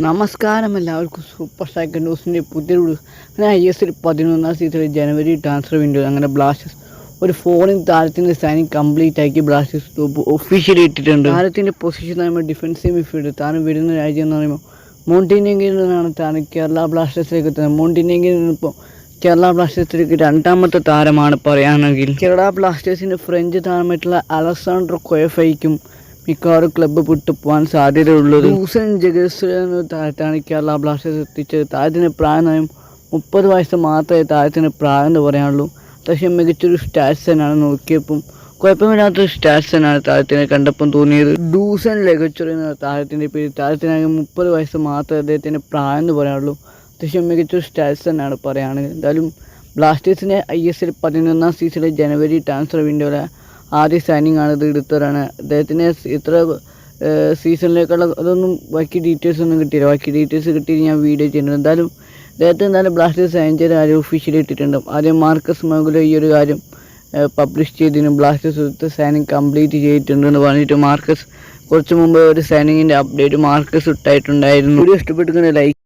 നമസ്കാരം എല്ലാവർക്കും. Super striker ന്യൂസിന്റെ പുതിയൊരു അങ്ങനെ ഐ എസ് എൽ പതിനൊന്നാം സീസണിൽ ജനുവരി ട്രാൻസ്ഫർ വിൻഡോ അങ്ങനെ ബ്ലാസ്റ്റേഴ്സ് ഒരു ഫോറിൻ താരത്തിന്റെ സൈനിങ് കംപ്ലീറ്റ് ആക്കി ബ്ലാസ്റ്റേഴ്സ് ഒഫീഷ്യലി ഇട്ടിട്ടുണ്ട്. താരത്തിന്റെ പൊസിഷൻ എന്ന് പറയുമ്പോൾ ഡിഫൻസീവ് മിഡ്ഫീൽഡ് താരം വരുന്ന രാജ്യം എന്ന് പറയുമ്പോൾ മോണ്ടിനെങ്കിൽ നിന്നാണ് താരം കേരള ബ്ലാസ്റ്റേഴ്സിലേക്ക് എത്തുന്നത്. മോണ്ടിനെങ്കിൽ നിന്നിപ്പോൾ കേരള ബ്ലാസ്റ്റേഴ്സിലേക്ക് രണ്ടാമത്തെ താരമാണ് പറയുകയാണെങ്കിൽ കേരള ബ്ലാസ്റ്റേഴ്സിന്റെ ഫ്രഞ്ച് താരമായിട്ടുള്ള അലക്സാണ്ടർ കൊയഫൈക്കും മിക്കവാറും ക്ലബ്ബ് വിട്ടുപോകാൻ സാധ്യതയുള്ളത്. ഹൂസൻ ജഗസ് എന്ന താരത്താണ് കേരള ബ്ലാസ്റ്റേഴ്സ് എത്തിച്ചത്. താരത്തിന് മുപ്പത് വയസ്സ് മാത്രമേ താരത്തിന് പ്രായം എന്ന് പറയാനുള്ളൂ. അത്യാവശ്യം മികച്ചൊരു സ്റ്റാറ്റ്സ് തന്നെയാണ് നോക്കിയപ്പം. കുഴപ്പമില്ലാത്തൊരു സ്റ്റാറ്റ്സ് തന്നെയാണ് താരത്തിനെ കണ്ടപ്പം തോന്നിയത്. ഡൂസൻ ലഗച്ചുറി എന്ന താരത്തിന്റെ പേര് താരത്തിനാകെ മുപ്പത് വയസ്സ് മാത്രമേ അദ്ദേഹത്തിന്റെ പ്രായം എന്ന് പറയാനുള്ളൂ. അത്യാവശ്യം മികച്ചൊരു സ്റ്റാറ്റ്സ് തന്നെയാണ് പറയുകയാണെങ്കിൽ. എന്തായാലും ബ്ലാസ്റ്റേഴ്സിനെ ഐ എസ് എൽ പതിനൊന്നാം സീസണിലെ ജനുവരി ട്രാൻസ്ഫർ വിൻഡോയിലെ ആദ്യ സൈനിങ് ആണ് ഇത് എടുത്തവരാണ്. അദ്ദേഹത്തിന് ഇത്ര സീസണിലേക്കുള്ള അതൊന്നും ബാക്കി ഡീറ്റെയിൽസ് ഒന്നും കിട്ടിയില്ല. ബാക്കി ഡീറ്റെയിൽസ് കിട്ടി ഞാൻ വീഡിയോ ചെയ്യുന്നുണ്ട്. എന്തായാലും അദ്ദേഹത്തെ എന്തായാലും ബ്ലാസ്റ്റേഴ്സ് സൈൻ ചെയ്ത കാര്യം ഒഫീഷ്യലി ഇട്ടിട്ടുണ്ട്. ആദ്യം മാർക്കസ് മകുല ഈ ഒരു കാര്യം പബ്ലിഷ് ചെയ്തതിന് ബ്ലാസ്റ്റേഴ്സ് സൈനിങ് കംപ്ലീറ്റ് ചെയ്തിട്ടുണ്ടെന്ന് പറഞ്ഞിട്ട് മാർക്കസ് കുറച്ച് മുമ്പ് ഒരു സൈനിങ്ങിന്റെ അപ്ഡേറ്റ് മാർക്കസ് ഇട്ടായിട്ടുണ്ടായിരുന്നു. വീഡിയോ ഇഷ്ടപ്പെട്ടിങ്ങനെ ലൈക്ക്